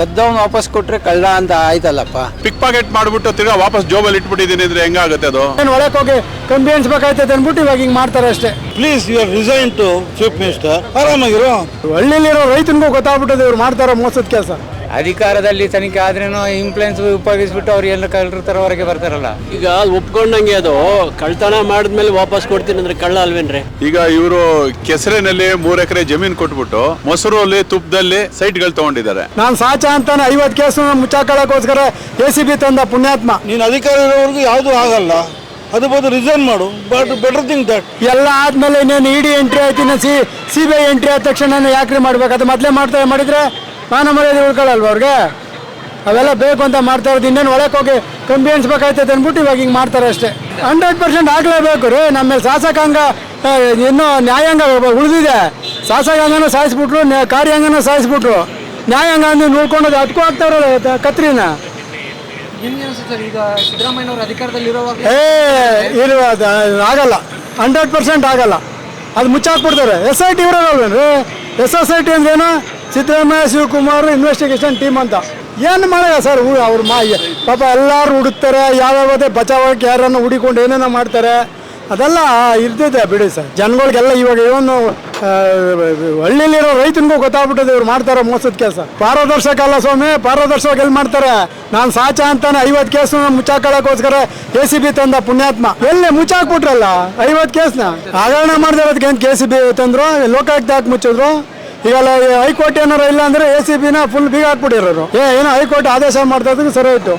ಕದ್ದವನು ವಾಪಸ್ ಕೊಟ್ರೆ ಕಳ್ಳ ಅಂತ ಆಯ್ತಲ್ಲಪ್ಪ. ಪಿಕ್ ಪಾಕೆಟ್ ಮಾಡ್ಬಿಟ್ಟು ತಿರ್ಗಾ ವಾಪಸ್ ಜೋಬಲ್ಲಿ ಇಟ್ಬಿಟ್ಟಿದ್ದೀನಿ ಅಂದ್ರೆ ಹೆಂಗಾಗುತ್ತೆ ಅದು? ನಾನು ಒಳಗೆ ಹೋಗಿ ಕಂಬಿ ಅನ್ಸ್ಬೇಕಾಯ್ತದೆ ಅಂದ್ಬಿಟ್ಟು ಇವಾಗ ಹಿಂಗೆ ಮಾಡ್ತಾರೆ ಅಷ್ಟೇ. Please you are resign to chief minister ಆರಾಮಾಗಿರೋ. ಹಳ್ಳಿಲಿರೋ ರೈತನಿಗೂ ಗೊತ್ತಾಗ್ಬಿಟ್ಟದೆ ಇವ್ರು ಮಾಡ್ತಾರೋ ಮೋಸದ ಕೆಲಸ. ಅಧಿಕಾರದಲ್ಲಿ ತನಿಖೆ ಆದ್ರೇನು ಇಂಪ್ಲೆನ್ಸ್ ಉಪಯೋಗಿಸ್ಬಿಟ್ಟು ಅವ್ರು ಎಲ್ಲ ಕಳ್ಳರ ತರವರೆಗೆ ಬರ್ತಾರಲ್ಲ. ಈಗ ಅದು ಒಪ್ಕೊಂಡಂಗೆ ಅದು ಕಳ್ತನ ಮಾಡಿದ್ಮೇಲೆ ವಾಪಸ್ ಕೊಡ್ತೀನಿ ಅಂದ್ರೆ ಕಳ್ಳ ಅಲ್ವೇನ್ರಿ? ಈಗ ಇವರು ಕೆಸರಿನಲ್ಲಿ ಮೂರ್ ಎಕರೆ ಜಮೀನ್ ಕೊಟ್ಬಿಟ್ಟು ಮೊಸರಲ್ಲಿ ತುಪ್ಪದಲ್ಲಿ ಸೈಟ್ಗಳು ತಗೊಂಡಿದ್ದಾರೆ. ನಾನು ಸಾಚ ಅಂತಾನೆ ಐವತ್ತು ಕೇಸ್ ಮುಚ್ಚಾಕೊಳ್ಳೋಕ್ಕೋಸ್ಕರ ಎ ಸಿ ಬಿ ತಂದ ಪುಣ್ಯಾತ್ಮ. ನೀನು ಅಧಿಕಾರ ಇರೋವರೆಗೂ ಯಾವುದು ಆಗಲ್ಲ. ಅದು ಬದಲು ರಿಸೈನ್ ಮಾಡು. ಬಟ್ ಬೆಟರ್ ಥಿಂಗ್ ದಟ್ ಎಲ್ಲ ಆದ್ಮೇಲೆ ಇನ್ನೇನು ಇಡಿ ಎಂಟ್ರಿ ಆಯ್ತು ಇನ್ನು C C B I entry ಆದ ತಕ್ಷಣ ಯಾಕ್ರಿ ಮಾಡ್ಬೇಕು? ಅದು ಮೊದಲೇ ಮಾಡ್ತಾ ಮಾಡಿದ್ರೆ ಮಾನ ಮರ್ಯಾದೆ ಉಳ್ಕೊಳ್ಳಲ್ವ ಅವ್ರಿಗೆ? ಅವೆಲ್ಲ ಬೇಕು ಅಂತ ಮಾಡ್ತಾ ಇರೋದು. ಇನ್ನೇನು ಒಳಕ್ಕೆ ಹೋಗಿ ಕಂಬಿ ಅನ್ಸ್ಬೇಕಾಯ್ತದೆ ಅಂದ್ಬಿಟ್ಟು ಇವಾಗ ಹಿಂಗೆ ಮಾಡ್ತಾರೆ ಅಷ್ಟೇ. ಹಂಡ್ರೆಡ್ ಪರ್ಸೆಂಟ್ ಆಗಲೇಬೇಕು ರೀ. ನಮ್ಮ ಮೇಲೆ ಶಾಸಕಾಂಗ ಇನ್ನೂ ನ್ಯಾಯಾಂಗ ಉಳಿದಿದೆ. ಶಾಸಕಾಂಗನೂ ಸಾಯಿಸ್ಬಿಟ್ರು ಕಾರ್ಯಾಂಗನ ಸಾಯಿಸ್ಬಿಟ್ರು. ನ್ಯಾಯಾಂಗ ಅಂದ್ರೆ ನೋಡ್ಕೊಂಡು ಅದಕ್ಕೂ ಆಗ್ತಾವ್ರಲ್ಲ ಕತ್ರಿನ. ಏ ಇರುವ ಆಗಲ್ಲ. ಹಂಡ್ರೆಡ್ ಪರ್ಸೆಂಟ್ ಆಗಲ್ಲ. ಅದು ಮುಚ್ಚಾಕ್ಬಿಡ್ತಾರೆ. ಎಸ್ ಐ ಟಿ ಇರೋದಲ್ವೇನ್ರಿ ಎಸ್ ಎಸ್ ಐ ಟಿ ಅಂದ್ರೇನು ಸಿದ್ದರಾಮಯ್ಯ, ಶಿವಕುಮಾರ್ ಇನ್ವೆಸ್ಟಿಗೇಷನ್ ಟೀಮ್ ಅಂತ. ಏನು ಮಾಡಲ್ಲ ಸರ್ ಅವ್ರ ಮಾ ಪಾಪ ಎಲ್ಲರೂ ಹುಡುಕ್ತಾರೆ, ಯಾವ್ಯಾವುದೇ ಬಚಾವಕ್ಕೆ ಯಾರನ್ನು ಹುಡಿಕೊಂಡು ಏನೇನೋ ಮಾಡ್ತಾರೆ. ಅದೆಲ್ಲ ಇರ್ತಿದೆ ಬಿಡಿ ಸರ್. ಜನಗಳಿಗೆಲ್ಲ ಇವಾಗ ಹಳ್ಳಿಯಲ್ಲಿರೋ ಹಳ್ಳಿಲಿರೋ ರೈತನಿಗೂ ಗೊತ್ತಾಗ್ಬಿಟ್ಟದೆ ಇವ್ರು ಮಾಡ್ತಾರೆ ಮೋಸದ ಕೆಲಸ ಪಾರದರ್ಶಕ ಅಲ್ಲ ಸ್ವಾಮಿ ಪಾರದರ್ಶಕ ಎಲ್ಲಿ ಮಾಡ್ತಾರೆ? ನಾನು ಸಾಚ ಅಂತಾನೆ ಐವತ್ತು ಕೇಸು ಮುಚ್ಚಾಕೋಸ್ಕರ ಕೆ ಸಿ ಬಿ ತಂದ ಪುಣ್ಯಾತ್ಮ. ಎಲ್ಲಿ ಮುಚ್ಚಾಕ್ಬಿಟ್ರಲ್ಲ ಐವತ್ತು ಕೇಸ್ನ? ಹಗರಣ ಅದಕ್ಕೆ ಏನು ಕೆ ಸಿ ಬಿ ತಂದ್ರು? ಲೋಕಾಯುಕ್ತ ಹಾಕಿ ಮುಚ್ಚಿದ್ರು? ಈಗ ಹೈಕೋರ್ಟ್ ಏನಾರ ಇಲ್ಲ ಅಂದ್ರೆ ಎ ಸಿ ಬಿನ ಫುಲ್ ಬೀಗ ಹಾಕ್ಬಿಟ್ಟಿರೋರು. ಏ ಏನೋ? ಹೈಕೋರ್ಟ್ ಆದೇಶ ಮಾಡ್ತಾ ಇದ್ದಕ್ಕೆ ಸರಿ ಹೋಯ್ತು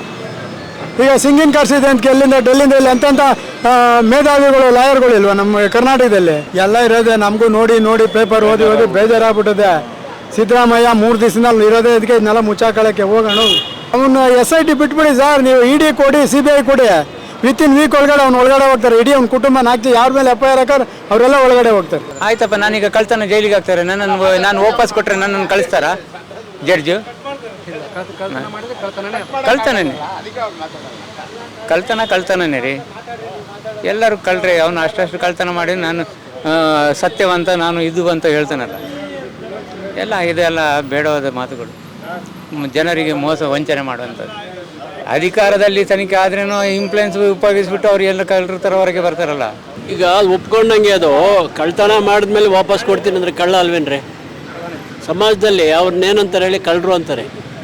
ಈಗ ಸಿಂಗಿನ್ ಕಾರ್ಸಿದೆ ಅಂತ ಎಲ್ಲಿಂದ ಡೆಲ್ಲಿಂದ ಇಲ್ಲಿ ಅಂತಂತ ಮೇಧಾವಿಗಳು ಲಾಯರ್ಗಳು ಇಲ್ವಾ ನಮ್ಮ ಕರ್ನಾಟಕದಲ್ಲಿ? ಎಲ್ಲ ಇರೋದೆ ನಮಗೂ ನೋಡಿ ನೋಡಿ ಪೇಪರ್ ಓದಿ ಓದಿ ಬೇಜಾರಾಗ್ಬಿಟ್ಟಿದೆ. ಸಿದ್ದರಾಮಯ್ಯ ಮೂರು ದಿವಸದಲ್ಲಿ ಇರೋದೇ ಇದಕ್ಕೆ ಇದನ್ನೆಲ್ಲ ಮುಚ್ಚಾಕೊಳ್ಳೋಕ್ಕೆ ಹೋಗೋಣ. ಅವನ್ನ ಎಸ್ ಐ ಟಿ ಬಿಟ್ಬಿಡಿ ಸರ್ ನೀವು ಇ ಡಿ ಕೊಡಿ ಸಿ ಬಿ ಐ ಕೊಡಿ. ವಿತ್ ಇನ್ ವೀಕ್ ಒಳಗಡೆ ಅವ್ನು ಒಳಗಡೆ ಹೋಗ್ತಾರೆ. ಇಡೀ ಅವ್ನ ಕುಟುಂಬ ನಾಲ್ಕು ಯಾರ ಮೇಲೆ ಎಫ್ ಐ ಆರ್ ಅವರೆಲ್ಲ ಒಳಗಡೆ ಹೋಗ್ತಾರೆ. ಆಯ್ತಪ್ಪ, ನಾನೀಗ ಕಳ್ತಾನೆ ಜೈಲಿಗೆ ಹಾಕ್ತಾರೆ ನನ್ನನ್ನು ನಾನು ವಾಪಸ್ ಕೊಟ್ರೆ ನನ್ನನ್ನು ಕಳಿಸ್ತಾರ? ಜಡ್ಜು? ಕಳ್ತಾನೆ ಕಳ್ತನ ಕಳ್ತಾನೆ ರೀ. ಎಲ್ಲರೂ ಕಳ್ರಿ, ಅವನು ಅಷ್ಟು ಕಳ್ತನ ಮಾಡಿ ನಾನು ಸತ್ಯವಂತ, ನಾನು ಇದು ಅಂತ ಹೇಳ್ತಾನಲ್ಲ. ಎಲ್ಲ, ಇದೆಲ್ಲ ಬೇಡವಾದ ಮಾತುಗಳು. ಜನರಿಗೆ ಮೋಸ, ವಂಚನೆ ಮಾಡುವಂಥದ್ದು. ಅಧಿಕಾರದಲ್ಲಿ ತನಿಖೆ ಆದ್ರೇನು ಇಂಪ್ಲೆನ್ಸ್ ಉಪಯೋಗಿಸ್ಬಿಟ್ಟು ಅವ್ರು ಎಲ್ಲ ಕಳ್ತಾರ ಹೊರಗೆ ಬರ್ತಾರಲ್ಲ. ಈಗ ಒಪ್ಕೊಂಡಂಗೆ ಅದು ಕಳ್ತನ ಮಾಡಿದ್ಮೇಲೆ ವಾಪಸ್ ಕೊಡ್ತೀನಿ ಅಂದ್ರೆ ಕಳ್ಳ ಅಲ್ವೇನ್ರಿ? ಸಮಾಜದಲ್ಲಿ ಅವ್ರನ್ನೇನಂತಾರೆ ಹೇಳಿ ಕಳ್ಳರು ಅಂತಾರೆ,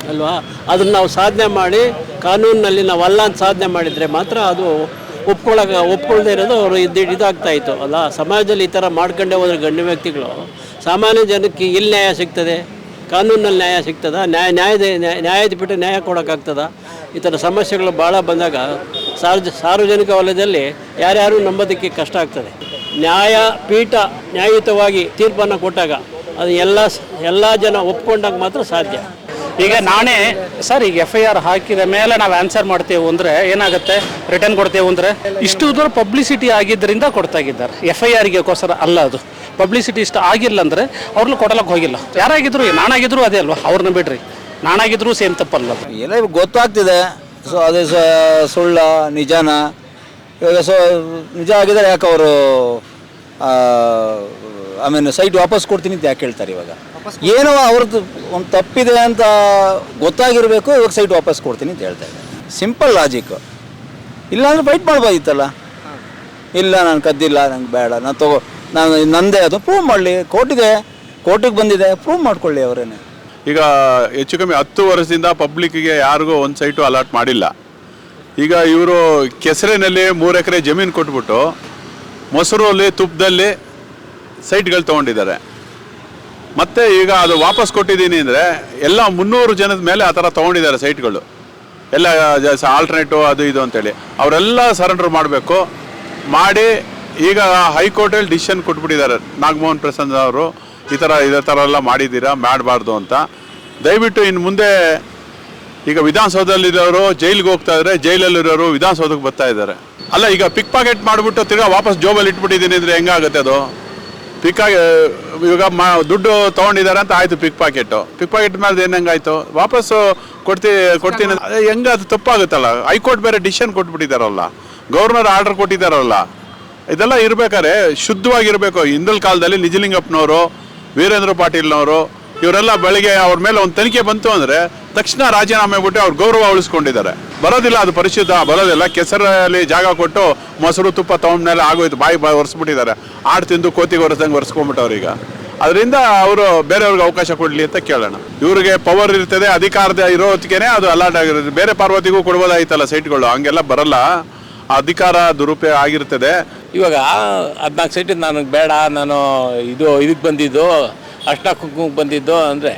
ಅಲ್ವಾ? ಅದನ್ನ ನಾವು ಸಾಧನೆ ಮಾಡಿ ಕಾನೂನಿನಲ್ಲಿ ನಾವು ಅಲ್ಲ ಅಂತ ಸಾಧನೆ ಮಾಡಿದರೆ ಮಾತ್ರ ಅದು ಒಪ್ಕೊಳಕ ಒಪ್ಕೊಳ್ದೇ ಇರೋದು ಅವರು ಇದು, ಇದಾಗ್ತಾ ಇತ್ತು, ಅಲ್ಲ? ಸಮಾಜದಲ್ಲಿ ಈ ಥರ ಮಾಡ್ಕೊಂಡೇ ಹೋದ್ರೆ ಗಣ್ಯ ವ್ಯಕ್ತಿಗಳು, ಸಾಮಾನ್ಯ ಜನಕ್ಕೆ ಇಲ್ಲಿ ನ್ಯಾಯ ಸಿಗ್ತದೆ? ಕಾನೂನಲ್ಲಿ ನ್ಯಾಯ ಸಿಗ್ತದ? ನ್ಯಾಯ, ನ್ಯಾಯದ, ನ್ಯಾಯ- ನ್ಯಾಯದ ಬಿಟ್ಟು ನ್ಯಾಯ ಕೊಡೋಕ್ಕಾಗ್ತದ? ಈ ಥರ ಸಮಸ್ಯೆಗಳು ಭಾಳ ಬಂದಾಗ ಸಾರ್ವಜ ಸಾರ್ವಜನಿಕ ವಲಯದಲ್ಲಿ ಯಾರ್ಯಾರು ನಂಬೋದಕ್ಕೆ ಕಷ್ಟ ಆಗ್ತದೆ. ನ್ಯಾಯ ಪೀಠ ನ್ಯಾಯಯುತವಾಗಿ ತೀರ್ಪನ್ನು ಕೊಟ್ಟಾಗ ಅದು ಎಲ್ಲ ಎಲ್ಲ ಜನ ಒಪ್ಕೊಂಡಾಗ ಮಾತ್ರ ಸಾಧ್ಯ. ಈಗ ನಾನೇ, ಸರ್, ಈಗ ಎಫ್ ಐ ಆರ್ ಹಾಕಿದ ಮೇಲೆ ನಾವು ಆನ್ಸರ್ ಮಾಡ್ತೇವೆ ಅಂದರೆ ಏನಾಗುತ್ತೆ? ರಿಟರ್ನ್ ಕೊಡ್ತೇವೆ ಅಂದರೆ? ಇಷ್ಟು ದೂರ ಪಬ್ಲಿಸಿಟಿ ಆಗಿದ್ದರಿಂದ ಕೊಡ್ತಾ ಇದ್ದಾರೆ. ಎಫ್ ಐ ಆರ್ಗೋಸ್ಕರ ಅಲ್ಲ ಅದು. ಪಬ್ಲಿಸಿಟಿ ಇಷ್ಟು ಆಗಿಲ್ಲ ಅಂದರೆ ಅವ್ರನ್ನ ಕೊಡಲಕ್ಕೆ ಹೋಗಿಲ್ಲ. ಯಾರಾಗಿದ್ರು, ನಾನಾಗಿದ್ರು ಅದೇ ಅಲ್ವಾ? ಅವ್ರನ್ನ ಬಿಡ್ರಿ. ನಾನಾಗಿದ್ರು ಸೇಮ್ ತಪ್ಪಲ್ಲ. ಎಲ್ಲ ಗೊತ್ತಾಗ್ತಿದೆ. ಸೊ ಅದೇ ಸುಳ್ಳ, ನಿಜಾನ. ಇವಾಗ ಸೊ ನಿಜ ಆಗಿದ್ರೆ ಯಾಕೆ ಅವರು ಐ ಮೀನ್ ಸೈಟ್ ವಾಪಸ್ ಕೊಡ್ತೀನಿ ಅಂತ ಯಾಕೆ ಹೇಳ್ತಾರೆ ಇವಾಗ? ಏನೋ ಅವ್ರದ್ದು ಒಂದು ತಪ್ಪಿದೆ ಅಂತ ಗೊತ್ತಾಗಿರಬೇಕು, ಇವಾಗ ಸೈಟ್ ವಾಪಸ್ ಕೊಡ್ತೀನಿ ಅಂತ ಹೇಳ್ತಾ ಇದ್ದಾರೆ. ಸಿಂಪಲ್ ಲಾಜಿಕ್ ಇಲ್ಲಾಂದ್ರೆ ಫೈಟ್ ಮಾಡ್ಬೋದಿತ್ತಲ್ಲ? ಇಲ್ಲ, ನಾನು ಕದ್ದಿಲ್ಲ, ನಂಗೆ ಬೇಡ. ನಾನು ತಗೋ, ನಾನು ನಂದೇ ಅದು ಪ್ರೂವ್ ಮಾಡಲಿ. ಕೋರ್ಟಿದೆ ಕೋರ್ಟಿಗೆ ಬಂದಿದೆ. ಪ್ರೂವ್ ಮಾಡ್ಕೊಳ್ಳಿ ಅವರೇನೆ. ಈಗ ಹೆಚ್ಚು ಕಮ್ಮಿ ಹತ್ತು ವರ್ಷದಿಂದ ಪಬ್ಲಿಕ್ಗೆ ಯಾರಿಗೂ ಒಂದು ಸೈಟು ಅಲಾಟ್ ಮಾಡಿಲ್ಲ. ಈಗ ಇವರು ಕೆಸರಿನಲ್ಲಿ ಮೂರು ಎಕರೆ ಜಮೀನು ಕೊಟ್ಬಿಟ್ಟು ಮೊಸರಲ್ಲಿ, ತುಪ್ಪದಲ್ಲಿ ಸೈಟ್ಗಳು ತೊಗೊಂಡಿದ್ದಾರೆ. ಮತ್ತು ಈಗ ಅದು ವಾಪಸ್ ಕೊಟ್ಟಿದ್ದೀನಿ ಅಂದರೆ ಎಲ್ಲ ಮುನ್ನೂರು ಜನದ ಮೇಲೆ ಆ ಥರ ತೊಗೊಂಡಿದ್ದಾರೆ ಸೈಟ್ಗಳು. ಎಲ್ಲ ಆಲ್ಟರ್ನೇಟಿವ್ ಅದು ಇದು ಅಂತೇಳಿ. ಅವರೆಲ್ಲ ಸರೆಂಡರ್ ಮಾಡಬೇಕು. ಮಾಡಿ ಈಗ ಹೈಕೋರ್ಟಲ್ಲಿ ಡಿಸಿಷನ್ ಕೊಟ್ಬಿಟ್ಟಿದ್ದಾರೆ. ನಾಗಮೋಹನ್ ಪ್ರಸಾದ್ ಅವರು, ಈ ಥರ, ಇದೇ ಥರ ಎಲ್ಲ ಮಾಡಿದ್ದೀರಾ? ಮಾಡಬಾರ್ದು ಅಂತ. ದಯವಿಟ್ಟು ಇನ್ನು ಮುಂದೆ ಈಗ ವಿಧಾನಸೌಧದಲ್ಲಿರೋರು ಜೈಲಿಗೆ ಹೋಗ್ತಾ ಇದ್ದಾರೆ ಜೈಲಲ್ಲಿರೋರು ವಿಧಾನಸೌಧಕ್ಕೆ ಬರ್ತಾ ಇದ್ದಾರೆ ಅಲ್ಲ, ಈಗ ಪಿಕ್ ಪಾಕೆಟ್ ಮಾಡಿಬಿಟ್ಟು ತಿರ್ಗಾ ವಾಪಸ್ ಜೋಬಲ್ಲಿ ಇಟ್ಬಿಟ್ಟಿದ್ದೀನಿ ಅಂದರೆ ಹೆಂಗಾಗುತ್ತೆ ಅದು? ಪಿಕ್ ಇವಾಗ ಮಾ, ದುಡ್ಡು ತೊಗೊಂಡಿದ್ದಾರೆ ಅಂತ ಆಯಿತು ಪಿಕ್ ಪಾಕೆಟು ಪಿಕ್ ಪಾಕೆಟ್ ಮೇಲೆ ಏನು ಹೆಂಗಾಯ್ತು? ವಾಪಸ್ಸು ಕೊಡ್ತಿ, ಕೊಡ್ತೀನಿ ಅದೇ ಹೆಂಗೆ ಅದು ತಪ್ಪಾಗುತ್ತಲ್ಲ? ಹೈಕೋರ್ಟ್ ಬೇರೆ ಡಿಸಿಷನ್ ಕೊಟ್ಬಿಟ್ಟಿದ್ದಾರಲ್ಲ ಗವರ್ನರ್ ಆರ್ಡರ್ ಕೊಟ್ಟಿದ್ದಾರಲ್ಲ ಇದೆಲ್ಲ ಇರ್ಬೇಕಾದ್ರೆ ಶುದ್ಧವಾಗಿರಬೇಕು. ಹಿಂದಿನ ಕಾಲದಲ್ಲಿ ನಿಜಲಿಂಗಪ್ಪನವರು, ವೀರೇಂದ್ರ ಪಾಟೀಲ್ನವರು ಇವರೆಲ್ಲ ಬೆಳಿಗ್ಗೆ ಅವ್ರ ಮೇಲೆ ಒಂದು ತನಿಖೆ ಬಂತು ಅಂದರೆ ತಕ್ಷಣ ರಾಜೀನಾಮೆ ಬಿಟ್ಟು ಅವ್ರು ಗೌರವ ಉಳಿಸ್ಕೊಂಡಿದ್ದಾರೆ. ಬರೋದಿಲ್ಲ, ಅದು ಪರಿಶುದ್ಧ, ಬರೋದಿಲ್ಲ. ಕೆಸರಲ್ಲಿ ಜಾಗ ಕೊಟ್ಟು ಮೊಸರು, ತುಪ್ಪ ತಗೊಂಡ್ಮೇಲೆ ಆಗೋಯ್ತು, ಬಾಯಿ ಬಾಯಿ ಒರೆಸ್ಬಿಟ್ಟಿದ್ದಾರೆ. ಆಡ್ ತಿಂದು ಕೋತಿಗೆ ಒರೆಸ್ದಂಗೆ ಈಗ. ಅದರಿಂದ ಅವರು ಬೇರೆಯವ್ರಿಗೆ ಅವಕಾಶ ಕೊಡಲಿ ಅಂತ ಕೇಳೋಣ. ಇವರಿಗೆ ಪವರ್ ಇರ್ತದೆ, ಅಧಿಕಾರದ ಇರೋದಕ್ಕೇನೆ ಅದು ಅಲಾಟ್ ಆಗಿರುತ್ತೆ ಬೇರೆ ಪಾರ್ವತಿಗೂ ಕೊಡ್ಬೋದಾಯ್ತಲ್ಲ ಸೈಟ್ಗಳು, ಹಂಗೆಲ್ಲ ಬರಲ್ಲ. ಅಧಿಕಾರ ದುರುಪಯೋಗ ಆಗಿರ್ತದೆ. ಇವಾಗ ಹದಿನಾಲ್ಕು ಸೈಟ್ ನನಗೆ ಬೇಡ, ನಾನು ಇದು ಇದಕ್ಕೆ ಬಂದಿದ್ದು. ಅರ್ಶಿನ ಕುಂಕುಮಕ್ಕೆ ಬಂದಿದ್ದು ಅಂದರೆ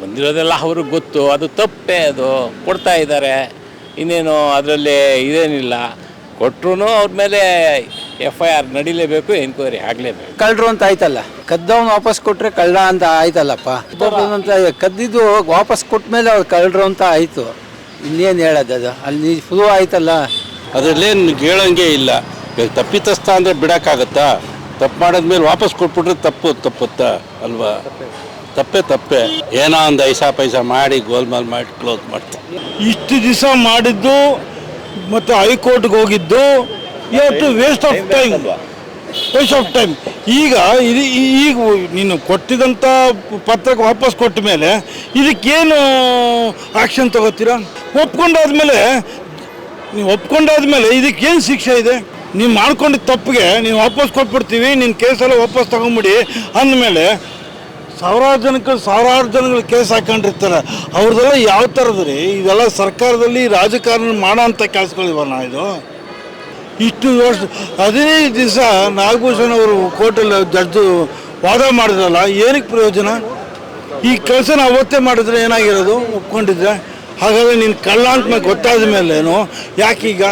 ಬಂದಿರೋದೆಲ್ಲ ಅವ್ರಿಗೆ ಗೊತ್ತು ಅದು ತಪ್ಪೇ ಅದು ಕೊಡ್ತಾ ಇದ್ದಾರೆ. ಇನ್ನೇನು ಅದರಲ್ಲಿ ಇದೇನಿಲ್ಲ. ಕೊಟ್ಟರು ಅವ್ರ ಮೇಲೆ ಎಫ್ ಐ ಆರ್ ನಡಿಲೇಬೇಕು ಎನ್ಕ್ವೈರಿ ಆಗಲೇಬೇಕು. ಕಳ್ಳರು ಅಂತ ಆಯ್ತಲ್ಲ. ಕದ್ದವನು ವಾಪಸ್ ಕೊಟ್ಟರೆ ಕಳ್ಳ ಅಂತ ಆಯ್ತಲ್ಲಪ್ಪ? ಅಂತ ಕದ್ದಿದ್ದು ವಾಪಸ್ ಕೊಟ್ಟ ಮೇಲೆ ಅವ್ರು ಕಳ್ಳರು ಅಂತ ಆಯಿತು. ಇನ್ನೇನು ಹೇಳೋದು ಅದು? ಅಲ್ಲಿ ಫುಲ್ ಆಯ್ತಲ್ಲ. ಅದರಲ್ಲೇನು ಹೇಳಂಗೆ ಇಲ್ಲ. ತಪ್ಪಿತಸ್ಥ ಅಂದರೆ ಬಿಡೋಕ್ಕಾಗತ್ತಾ? ತಪ್ಪು ಮಾಡಿದ್ಮೇಲೆ ವಾಪಸ್ ಕೊಟ್ಬಿಟ್ರೆ ತಪ್ಪು ತಪ್ಪುತ್ತಾ ಅಲ್ವಾ? ತಪ್ಪೇ ತಪ್ಪೇ. ಏನೋ ಒಂದು ಐಸಾ ಪೈಸಾ ಮಾಡಿ ಗೋಲ್ಮಾಲ್ ಮಾಡಿ ಕ್ಲೋಸ್ ಮಾಡ್ತಾರೆ ಇಷ್ಟು ದಿವಸ ಮಾಡಿದ್ದು ಮತ್ತು ಹೈಕೋರ್ಟ್ಗೆ ಹೋಗಿದ್ದು ಇವತ್ತು waste of time waste of time ಈಗ ಇದು ಈಗ ನೀನು ಕೊಟ್ಟಿದಂಥ ಪತ್ರಕ್ಕೆ ವಾಪಸ್ ಕೊಟ್ಟ ಮೇಲೆ ಇದಕ್ಕೇನು ಆಕ್ಷನ್ ತಗೋತೀರಾ? ಒಪ್ಕೊಂಡಾದ್ಮೇಲೆ ನೀವು ಒಪ್ಕೊಂಡಾದ್ಮೇಲೆ ಇದಕ್ಕೇನು ಶಿಕ್ಷೆ ಇದೆ? ನೀವು ಮಾಡ್ಕೊಂಡಿದ್ದ ತಪ್ಪಿಗೆ ನೀವು ವಾಪಸ್ ಕೊಟ್ಬಿಡ್ತೀವಿ ನಿನ್ನ ಕೇಸೆಲ್ಲ ವಾಪಸ್ ತಗೊಂಬಿಡಿ ಅಂದಮೇಲೆ ಸಾವಿರಾರು ಜನಕ್ಕೆ ಸಾವಿರಾರು ಜನಗಳು ಕೇಸ್ ಹಾಕೊಂಡಿರ್ತಾರೆ. ಅವ್ರದ್ದೆಲ್ಲ ಯಾವ ಥರದ ರೀ? ಇವೆಲ್ಲ ಸರ್ಕಾರದಲ್ಲಿ ರಾಜಕಾರಣ ಮಾಡೋ ಅಂಥ ನಾ ಇದು? ಇಷ್ಟು ವರ್ಷ ಹದಿನೈದು ದಿವಸ ನಾಗಭೂಷಣ್ ಅವರು ಕೋರ್ಟಲ್ಲಿ ಜಡ್ಜು ವಾದ ಮಾಡಿದ್ರಲ್ಲ, ಏನಕ್ಕೆ ಪ್ರಯೋಜನ? ಈ ಕೆಲಸನ ಅವತ್ತೇ ಮಾಡಿದ್ರೆ ಏನಾಗಿರೋದು? ಒಪ್ಕೊಂಡಿದ್ರೆ ಹಾಗಾದರೆ ನೀನು ಕಳ್ಳ ಅಂತ ಮೇಲೆ ಗೊತ್ತಾದ ಮೇಲೇನು ಯಾಕೀಗ?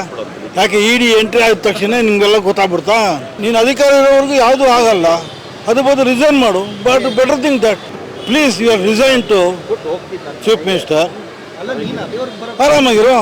ಯಾಕೆ ಇಡಿ ಎಂಟ್ರಿ ಆದ ತಕ್ಷಣ ನಿಮಗೆಲ್ಲ ಗೊತ್ತಾಗ್ಬಿಡ್ತಾ? ನೀನು ಅಧಿಕಾರ ಇರೋವರೆಗೂ ಯಾವುದೂ ಆಗಲ್ಲ. ಅದು ಬದಲು ರಿಸೈನ್ ಮಾಡು. But better thing that please you are resign to chief minister ಆರಾಮಾಗಿರೋ?